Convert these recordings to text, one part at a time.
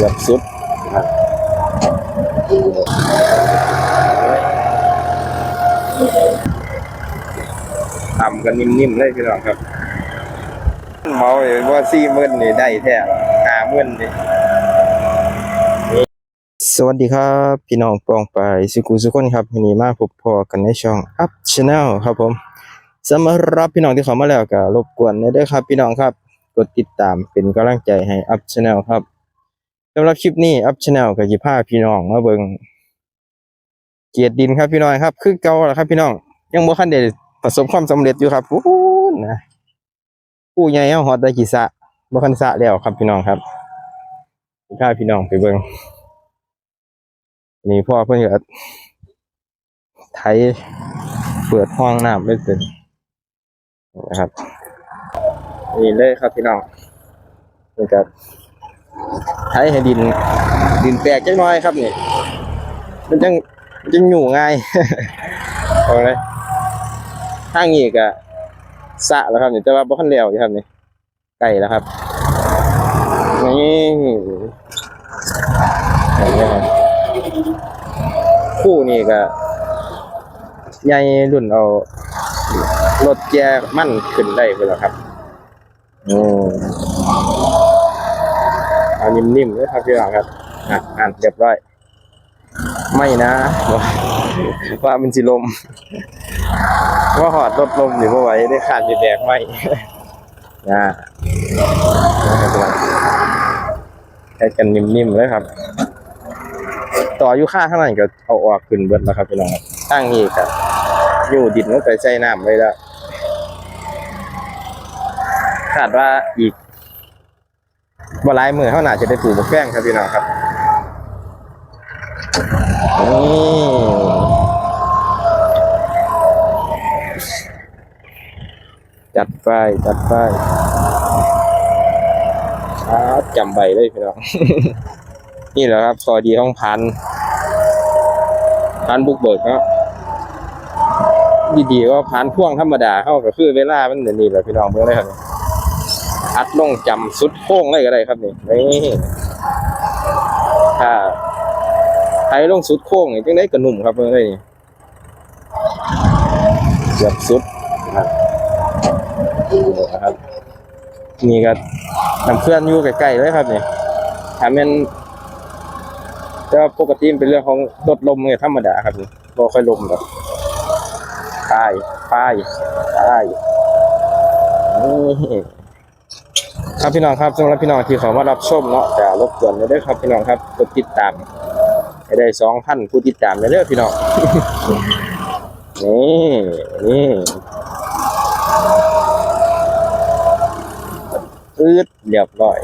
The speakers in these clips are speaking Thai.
กือบสุดนะครับทำกันนิ่มๆเลยพี่น้องครับเมาเลยว่าสี่มื่นนี่ได้แท้หามื่นนี่สวัสดีครับ พี่น้องปองไปสุกุสุคนครับวันนี้มาพบพอกันในช่อง Up Channel ครับผมสำหรับพี่น้องที่เข้ามาแล้วก็รบกวนเด้อครับ พี่น้องครับ กดติดตามเป็นกำลังใจให้ Up Channel ครับ สำหรับคลิปนี้ Up Channel ก็สิพาพี่น้องมาเบิงเกียรติดินครับพี่น้องครับ คือเก่าแล้วครับพี่น้อง ยังบ่ทันได้ประสบความสำเร็จอยู่ครับโอ้นะผู้ใหญ่เฮาฮอดได้กี่สะบ่ทันสะแล้วครับพี่น้องครับสิพาพี่น้องไปเบิงนี่พ่อเพิ่นก็ไถเปิดห้องน้ำไว้เป็นนะครับนี่เลยครับพี่น้องนี่ครับ ใช้ให้ดิน ดินแตกจักหน้อยครับนี่มันจังมันจังอยู่ง่ายเอาเลยทางนี้ก็สะแล้วครับนี่แต่ว่าบ่คันแล้วอยู่ครับนี่ไก่แล้วครับนี่เห็นไหมครับคู่นี่ก็ใหญ่รุ่นเอารถแกมั่นขึ้นได้ไปแล้วครับอืม เอานิ่มๆเลยครับพี่น้องครับอะอ่านเรียบร้อย ไม่นะว่ามันสิลมว่าหอดรถลมหรือว่าไหวได้ขาดอยู่แดกไม่นะแค่กันนิ่มๆเลยครับ ต่ออยู่ข้างข้างในก็เอาออกขึ้นเบิดแล้วครับพี่น้องตั้งนี้ครับอยู่ดินลงไปใส่น้ำไว้แล้วคาดว่าอีก บ่หลายมือเขาหน่าจะได้ปลูกบกแป้งครับพี่น้องครับนี่จัดไปจัดไปครับจำใบเลยพี่น้อง นี่แหละครับซอยดีของพันพันบุกเบิกเนาะดีๆก็พันพ่วงธรรมดาเข้าก็คือเวลามันเดี๋ยวนี้แหละพี่น้องเบิ่งเลยครับ อัดลงจำสุดโค้งเลยก็ได้ครับนี่นี่ถ้าไทยลงสุดโค้งนี่จังได้กระหนุ่มครับเพื่อนเลยนี่เกือบสุดนะครับนี่นะครับนี่ก็น้ำเพื่อนอยู่ใกล้ๆเลยครับนี่ถ้าม่นแต่ปกติเป็นเรื่องของรถลมเนี่ยธรรมดาครับนี่บ่ค่อยลมหรอกป้ายป้ายป้ายนี่ ครับพี่น้องครับสำหรับพี่น้องที่เขามารับชมเนาะจะรบกวนเลยเด้ครับพี่น้องครับกดติดตามให้ได้สองพันผู้ติดตามเลยเด้อพี่น้องนี่นี่อืดเรียบร้อย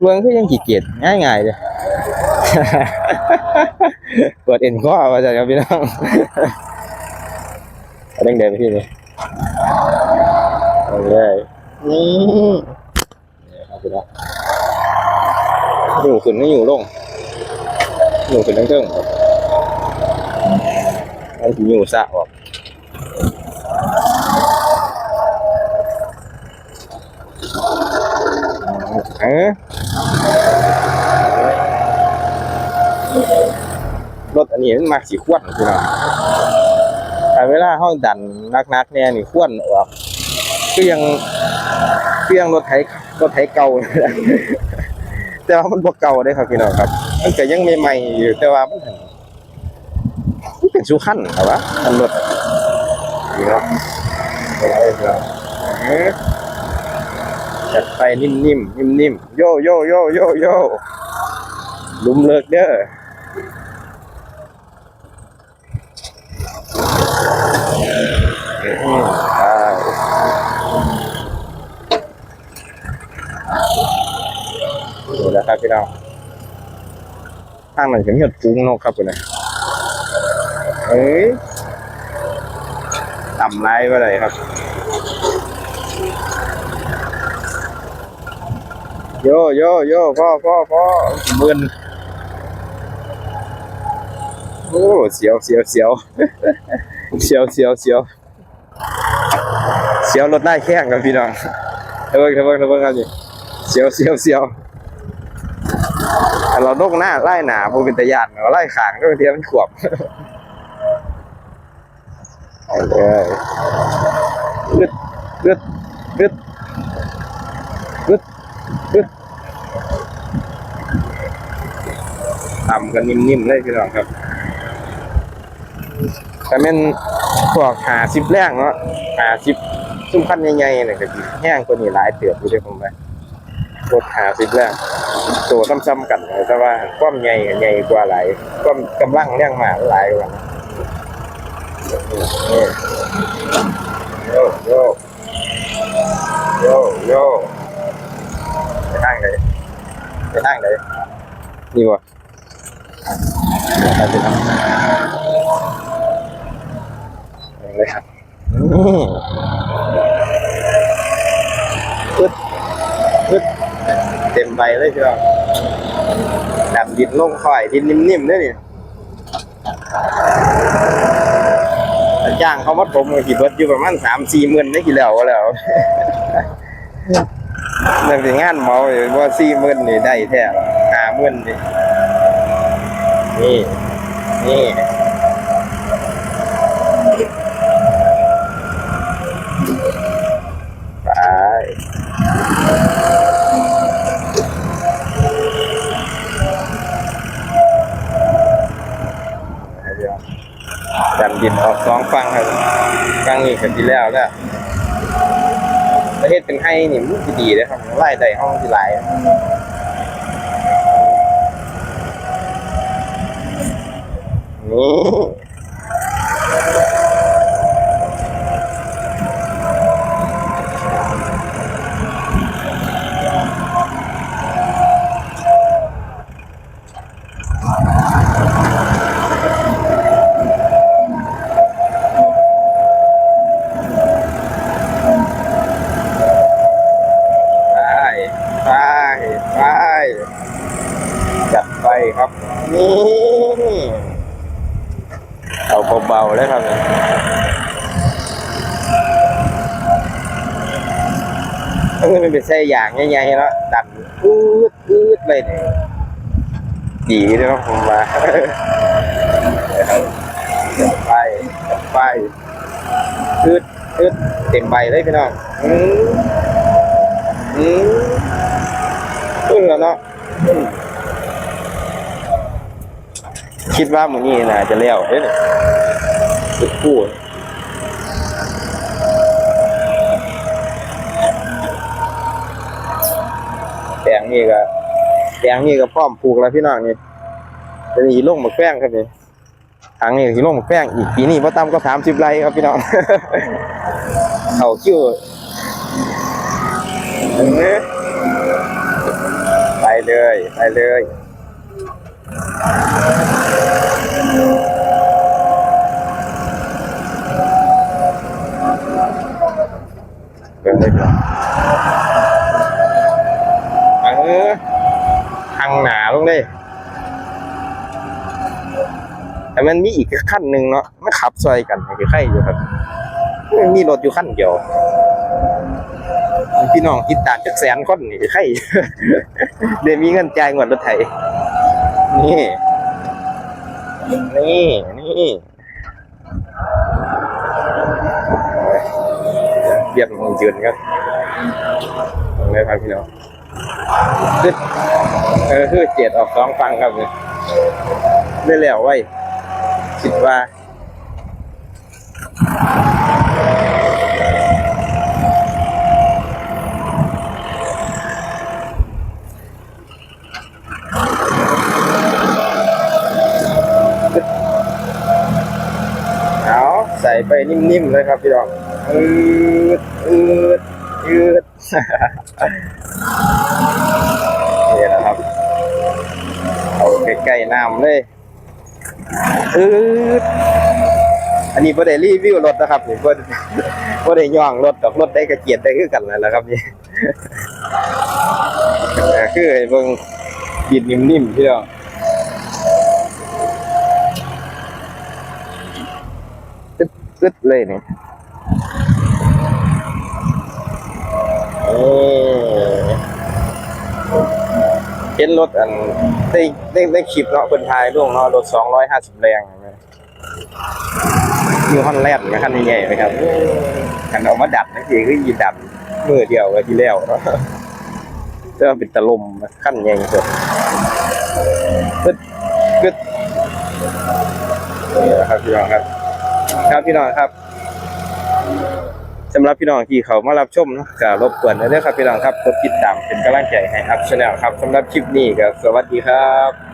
เมืองคือยังขี้เกียจง่ายง่ายๆเลยเปิดเอ็นข้อมาจากพี่น้อง เอาเด้งเดินไปที่นี่เอาเลยนี่นี่ครับพี่น้องอยู่ขึ้นไม่อยู่ลงอยู่ขึ้นทั้งเทิงครับอันที่อยู่สะออกเอ๊ะรถอันนี้มันมักสีขวดพี่น้องแต่ เวลาห้องดันนักๆเนี่ยนี่ควรออกก็ยังก็ยังรถไถรถไถเก่าแต่ว่ามันบ่เก่าได้ครับพี่น้องครับมันก็ยังใหม่ๆอยู่แต่ว่ามันเป็นสุขันครับวะมันรถนี่เนาะเอาไว้เถอะเอ๊ะจัดไปนิ่มๆนิ่มๆโยโยโยโยโยลุมเลิกเด้อ อืม ใช่ดูแล้วครับพี่น้องข้างหลังจะมีหดฟุ้งนกครับคุณนะเอ้ยต่ำไรไปเลยครับโยโยโยพ่อพ่อพ่อมึนโอ้เสียวเสียวเสียว เสียวเสียวเสียวเสียวรถได้แข้งครับพี่น้องเบิ่งเถอะเบิ่งเถอะเบิ่งครับนี่เสียวเสียวเสียวเราโนกหน้าไล่หนาบ่เป็นตะยานเราไล่ขางก็เป็นเทียมันขวบเอาเลยกึดกึดกึดกึดกึดทำกันนิ่มๆเลยพี่น้องครับ แต่แม่นพวกหาสิบแรงเนาะหาสิบซุ้มพันใหญ่ๆเนี่ยก็สิแห้งกว่านี้หลายเติบอยู่เด้อผมว่ารถหาสิบแล้วตัวซ้ำๆกันแต่ว่าความใหญ่ใหญ่กว่าหลายความกำลังเรื่องมากหลายกว่าโยโยโยโยไปทางไหนไปทางไหนนี่วะไปทาง เลยครับนี่ปึ๊ดปึ๊ดเต็มใบเลยใช่ไหมดับดินลงค่อยดินนิ่มๆด้วยนี่แต่จ้างเขาวัดผมก็ขี่รถอยู่ประมาณสามสี่หมื่นได้กี่แล้วก็แล้วเรื่องที่งานเมาอยู่ว่าสี่หมื่นนี่ได้แท้ห้าหมื่นนี่นี่นี่ ดียวดันดินออกสองฟังครับฟังนี้กับที่แล้วแล้วประเทศเป็นให้นี่มันสิดีเลยครับไล่ได้ห้องที่หลายนี่ไป ไปไปจัดไปครับ นี่เอาเบาๆเลยครับเนี่ยเออมันเป็นไส้อย่างใหญ่ๆแล้วดันอืดอืดเลยเนี่ยดีเลยครับผมว่าจัดไปจัดไปอืดอืดเต็มใบเลยพี่น้องอืมอืม อึ้งแล้วเนาะคิดว่ามือนี้น่าจะเลี้ยวเด้ยสุดคู่แปลงนี่ก็แปลงนี่ก็พร้อมปลูกแล้วพี่น้องนี่จะมีลงหมกแป้งครับนี่ทางนี้สิลงหมกแป้งอีกปีนี้พ่ต่ำก็สามสิบไร่ครับพี่น้องเขาคิวเออ ไปเลยไปเลยเดินเลยครับเออทางหนาลงเลยแต่มันมีอีกขั้นหนึ่งเนาะไม่ขับซอยกันคือใครอยู่ครับ มีรถอยู่ขั้นเดียว พี่น้องคิดตามจากแสนคนนี่ใครเดี๋ยวมีเงินจ่ายงวดรถไถนี่ นี่นี่เบียดมองจืนครับตรงนี้ครับพี่น้องคือเออคือเจ็ดออกสองฟังครับเนี่ยได้แล้วไว้คิดว่าใส่ ไปนิ่มๆเลยครับพี่น้องอืดอืดอืดนี่นะครับ เอาใกล้ๆน้ำเลยอืดอันนี้บ่ได้รีวิวรถนะครับนี่บ่บ่ได้ย่องรถดอกรถได้กระเกียดได้คือกันนั่นแหละครับนี่คือเบิ่งดินนิ่มๆพี่น้อง อึดเลยเนี่ยเห็นรถอันได้ได้ได้ขีบเนาะเป็นทายล่วงเนาะรถสองร้อยห้าสิบแรงมีฮอนแลนด์นะคันใหญ่ๆนะครับขันออกมาดับนั่นเอคือยีดับมือเดียวที่แล้วจะเป็นตะลมขั้นใหญ่สุดกึดกึดนี่แหครับพี่น้องครับ ครับพี่น้องครับสำหรับพี่น้องที่เขามารับชมนะก็รบกวนด้วยนะครับพี่น้องครับกดติดตามเป็นกำลังใจให้อัพชาแนลครับสำหรับคลิปนี้ก็สวัสดีครับ